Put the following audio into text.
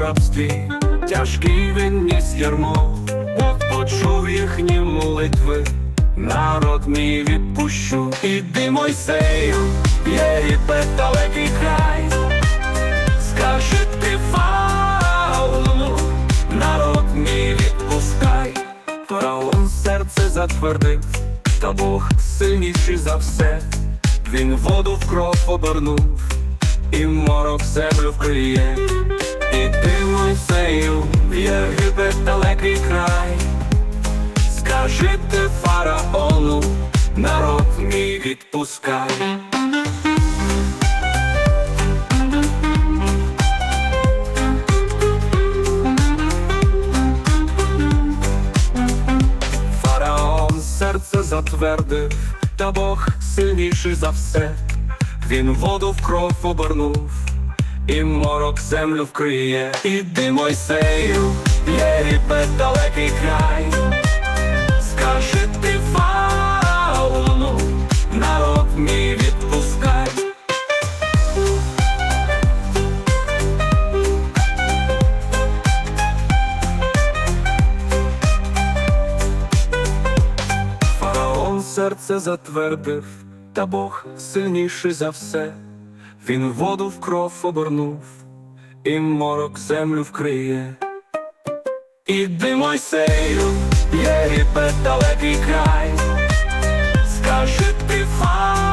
рабстві, тяжкий він ніс ярмо, Бог почув їхні молитви, народ мій відпущу. Іди Мойсею, Єгипет далекий край, скажи ти фаулу, народ мій відпускай, фараон серце затвердив, та Бог сильніший за все, він воду в кров обернув, і морок землю вкриє, В Єгипет далекий край, скажи ти фараону, народ мій відпускай. Фараон серце затвердив, та Бог сильніший за все. Він воду в кров обернув, і морок землю вкриє. Іди Мойсею, Єгипет далекий край. Скажи ти фараону, народ мій відпускай. Фараон серце затвердив, та Бог сильніший за все. Він воду в кров обернув, і морок землю вкриє. Іди Мойсею, Єгипет далекий край, скажи ти народ